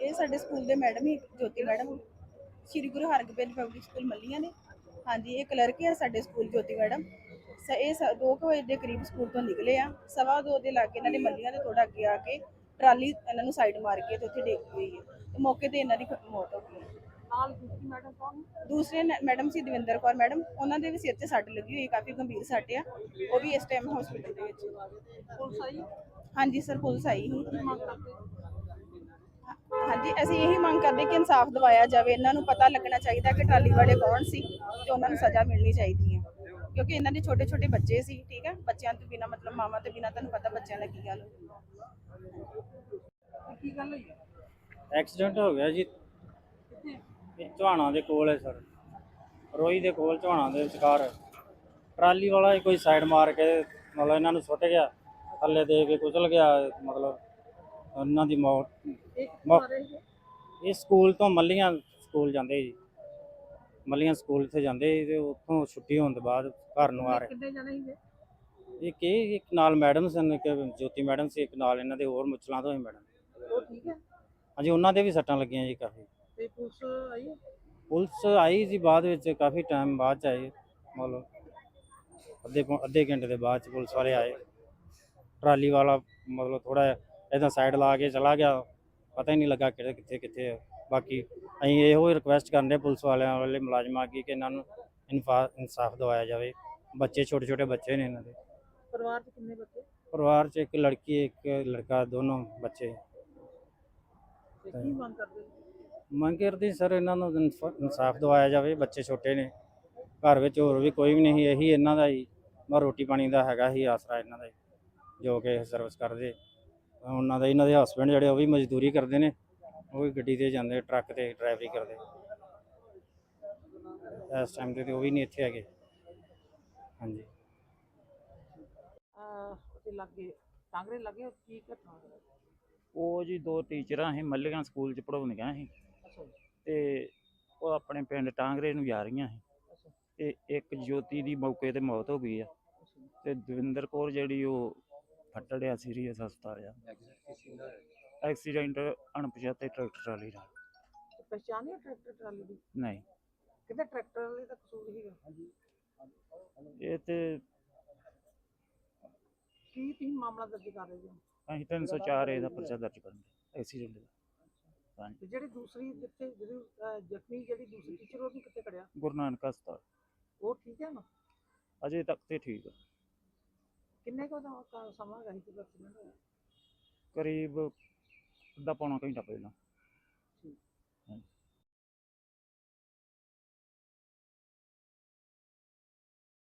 ਇਹ ਸਾਡੇ ਸਕੂਲ ਦੇ madam Jyoti madam. Shri Guru Hargobind public school Malliyan ਨੇ। ਹਾਂਜੀ ਇਹ ਕਲਰਕ ਹੈ ਸਾਡੇ ਸਕੂਲ ਜੋਤੀ ਮੈਡਮ। ਇਹ 2 ਵਜੇ ਦੇ ਕਰੀਬ ਸਕੂਲ ਤੋਂ ਨਿਕਲੇ ਆ। ਸਵਾ 2 ਦੇ ਲਾਗੇ ਇਹਨਾਂ ਨੇ ਮੱਲੀਆਂ ਦੇ ਥੋੜਾ ਅੱਗੇ ਆ ਕੇ ਟਰਾਲੀ ਇਹਨਾਂ ਨੂੰ ਸਾਈਡ ਮਾਰ ਕੇ ਤੇ ਉੱਥੇ ਡੇਗ ਗਈ ਹੈ। ਤੇ ਮੌਕੇ ਤੇ ਇਹਨਾਂ ਦੀ ਮੌਤ ਹੋ ਗਈ ਨਾਲ ਦੂਸਰੀ ਮੈਡਮ ਕੌਣ? ਦੂਸਰੇ ਨ- ਮੈਡਮ ਸੀ ਦਵਿੰਦਰ ਕੌਰ। ਮੈਡਮ ਉਹਨਾਂ ਦੇ ਵੀ ਸਿਰ ਤੇ ਸੱਟ ਲੱਗੀ ਹੋਈ ਕਾਫੀ ਗੰਭੀਰ ਸੱਟ ਆ। ਉਹ ਵੀ ਇਸ ਟਾਈਮ ਹਸਪੀਟਲ ਦੇ ਵਿੱਚ। ਪੁਲਿਸ ਆਈ? ਹਾਂਜੀ ਸਰ ਪੁਲਿਸ ਆਈ ਸੀ। ਹਾਂਜੀ ਅਸੀਂ ਇਹੀ ਮੰਗ ਕਰਦੇ ਕਿ ਇਨਸਾਫ ਦਿਵਾਇਆ ਜਾਵੇ। ਇਹਨਾਂ ਨੂੰ ਪਤਾ ਲੱਗਣਾ ਚਾਹੀਦਾ ਕਿ ਟਰਾਲੀ ਵਾਲੇ ਕੌਣ ਸੀ ਤੇ ਉਹਨਾਂ ਨੂੰ ਸਜ਼ਾ ਮਿਲਣੀ ਚਾਹੀਦੀ ਹੈ। ਕਿਉਂਕਿ ਇਹਨਾਂ ਦੇ ਛੋਟੇ ਛੋਟੇ ਬੱਚੇ ਸੀ ਠੀਕ ਹੈ? ਬੱਚਿਆਂ ਤੋਂ ਬਿਨਾ ਮਤਲਬ ਮਾਵਾਂ ਤੋਂ ਬਿਨਾ ਤੁਹਾਨੂੰ ਪਤਾ ਬੱਚਿਆਂ ਦਾ ਕੀ ਗੱਲ ਕੀ ਗੱਲ ਹੋਈ? ਐਕਸੀਡੈਂਟ ਹੋ ਗਿਆ ਜੀ। ਇਹ ਚਵਾਣਾ ਦੇ ਕੋਲ ਹੈ ਸਰ। ਰੋਈ ਦੇ ਕੋਲ ਚਵਾਣਾ ਦੇ ਵਿਚਕਾਰ। ਟਰਾਲੀ ਵਾਲਾ ਹੀ ਕੋਈ ਸਾਈਡ ਮਾਰ ਕੇ ਮਤਲਬ ਇਹਨਾਂ ਨੂੰ ਸੁੱਟ ਗਿਆ। ਥੱਲੇ ਦੇ ਕੇ ਕੁਚਲ ਗਿਆ ਮਤਲਬ ਉਹਨਾਂ ਦੀ ਮੌਤ ਇਹ ਸਕੂਲ ਤੋਂ ਮੱਲੀਆਂ ਸਕੂਲ ਜਾਂਦੇ ਜੀ ਮੱਲੀਆਂ ਸਕੂਲ ਤੇ ਜਾਂਦੇ ਸੀ ਤੇ ਉੱਥੋਂ ਛੁੱਟੀ ਹੋਣ ਤੋਂ ਬਾਅਦ ਘਰ ਨੂੰ ਆ ਰਹੇ। ਜਣੇ ਇਹ ਕੀ ਇੱਕ ਨਾਲ ਮੈਡਮ ਸਨ ਇੱਕ ਜੋਤੀ ਮੈਡਮ ਸੀ ਇੱਕ ਨਾਲ ਇਹਨਾਂ ਦੇ ਹੋਰ ਮੁਚਲਾਂ ਤੋਂ ਹੀ ਮੈਡਮ। ਉਹ ਠੀਕ ਹੈ? ਹਾਂਜੀ ਉਹਨਾਂ ਦੇ ਵੀ ਸੱਟਾਂ ਲੱਗੀਆਂ ਜੀ ਕਾਫੀ। ਤੇ ਪੁਲਿਸ ਆਈ ਹੈ? ਪੁਲਿਸ ਆਈ ਸੀ ਬਾਅਦ ਵਿੱਚ ਕਾਫੀ ਟਾਈਮ ਬਾਅਦ ਚ ਆਈ। ਮਤਲਬ ਅੱਧੇ ਪੌ- ਅੱਧੇ ਘੰਟੇ ਦੇ ਬਾਅਦ ਚ ਪੁਲਿਸ ਵਾਲੇ ਆਏ। ਟਰਾਲੀ ਵਾਲਾ ਮਤਲਬ ਥੋੜਾ ਇਦਾਂ ਸਾਈਡ ਲਾ ਕੇ ਚਲਾ ਗਿਆ। ਪਤਾ ਹੀ ਨਹੀਂ ਲੱਗਾ ਕਿਹੜੇ ਕਿੱਥੇ ਕਿੱਥੇ ਬਾਕੀ ਅਸੀਂ ਇਹੋ ਹੀ ਰਿਕੁਐਸਟ ਕਰਦੇ ਪੁਲਿਸ ਵਾਲਿਆਂ ਵਾਲੇ ਮੁਲਾਜ਼ਮਾਂ ਅੱਗੇ ਕਿ ਇਹਨਾਂ ਨੂੰ ਇਨਸਾਫ ਦਿਵਾਇਆ ਜਾਵੇ। ਬੱਚੇ ਛੋਟੇ ਛੋਟੇ ਬੱਚੇ ਨੇ ਇਹਨਾਂ ਦੇ। ਪਰਿਵਾਰ 'ਚ ਕਿੰਨੇ ਬੱਚੇ? ਪਰਿਵਾਰ 'ਚ ਇੱਕ ਲੜਕੀ ਇੱਕ ਲੜਕਾ ਦੋਨੋਂ ਬੱਚੇ। ਤੇ ਕੀ ਮੰਗ ਕਰਦੇ ਮੰਗ ਕਰਦੀ ਸਰ ਇਹਨਾਂ ਨੂੰ ਇਨਸਾਫ ਦਿਵਾਇਆ ਜਾਵੇ ਬੱਚੇ ਛੋਟੇ ਨੇ। ਘਰ ਵਿੱਚ ਹੋਰ ਵੀ ਕੋਈ ਵੀ ਨਹੀਂ ਇਹੀ ਇਹਨਾਂ ਦਾ ਹੀ ਮੈਂ ਰੋਟੀ ਪਾਣੀ ਦਾ ਹੈਗਾ ਹੀ ਆਸਰਾ ਇਹਨਾਂ ਦਾ ਜੋ ਕਿ ਸਰਵਿਸ ਕਰਦੇ। ਉਹਨਾਂ ਦਾ ਇਹਨਾਂ ਦੇ ਹਸਬੰਡ ਜਿਹੜੇ ਉਹ ਵੀ ਮਜ਼ਦੂਰੀ ਕਰਦੇ ਨੇ। ਉਹ ਵੀ ਗੱਡੀ ਤੇ ਜਾਂਦੇ ਟਰੱਕ ਤੇ ਡਰਾਈਵਰੀ ਕਰਦੇ। ਇਸ ਟਾਈਮ ਤੇ ਤੇ ਉਹ ਵੀ ਨਹੀਂ ਇੱਥੇ ਹੈਗੇ। ਹਾਂਜੀ। ਆ ਤੇ ਲੱਗੇ ਟਾਂਗਰੇ ਲੱਗੇ ਕੀ ਘਟਨਾ ਹੋਈ? ਉਹ ਜੀ ਦੋ ਟੀਚਰਾਂ ਸੀ ਮੱਲੀਆਂ ਸਕੂਲ ਚ ਪੜਾਉਂਦੀਆਂ ਸੀ। ਅੱਛਾ ਜੀ, ਤੇ ਉਹ ਆਪਣੇ ਪਿੰਡ ਟਾਂਗਰੇ ਨੂੰ ਜਾ ਰਹੀਆਂ ਸੀ। ਅੱਛਾ। ਤੇ ਇੱਕ ਜੋਤੀ ਦੀ ਮੌਕੇ ਤੇ ਮੌਤ ਹੋ ਗਈ ਆ। ਅੱਛਾ ਤੇ ਦਵਿੰਦਰ ਕੌਰ ਜਿਹੜੀ ਉਹ ਫੱਟੜਿਆ ਸੀਰੀਅਸ ਹਸਪਤਾਲ ਆ। ਐਕਸੀਡੈਂਟ ਅਣਪਛਾਤੇ ਟਰੈਕਟਰ ਟਰਾਲੀ ਨਾਲ। ਪਛਾਣਿਆ ਟਰੈਕਟਰ ਟਰਾਲੀ ਦੀ? ਨਹੀਂ। ਕਿਤੇ ਟਰੈਕਟਰ ਵਾਲੇ ਦਾ ਕਸੂਰ ਹਾਂਜੀ। ਇਹ ਤੇ ਕੀ ਤੁਸੀਂ ਮਾਮਲਾ ਦਰਜ ਕਰ ਰਹੇ ਹੋ? ਅਸੀਂ 304 ਏ ਦਾ ਪਰਚਾ ਦਰਜ ਕਰਾਂਗੇ ਐਕਸੀਡੈਂਟ ਦਾ। ਹਾਂਜੀ ਤੇ ਜਿਹੜੀ ਦੂਸਰੀ ਜਿੱਥੇ ਜਿਹੜੀ ਅਹ, ਜ਼ਖਮੀ ਜਿਹੜੀ ਦੂਸਰੀ ਟੀਚਰ ਉਹ ਵੀ ਕਿੱਥੇ ਖੜਿਆ? ਗੁਰੂ ਨਾਨਕ ਹਸਪਤਾਲ। ਉਹ ਠੀਕ ਹੈ ਨਾ? ਅਜੇ ਤੱਕ ਤੇ ਠੀਕ ਆ। ਕਿੰਨੇ ਕੋ ਦਾ ਸਮਾਂ ਹੈਗਾ ਸੀ? ਜਦੋਂ ਐਕਸੀਡੈਂਟ ਹੋਇਆ? ਕਰੀਬ ਅੱਧਾ ਪੌਣਾ ਘੰਟਾ ਪਹਿਲਾਂ।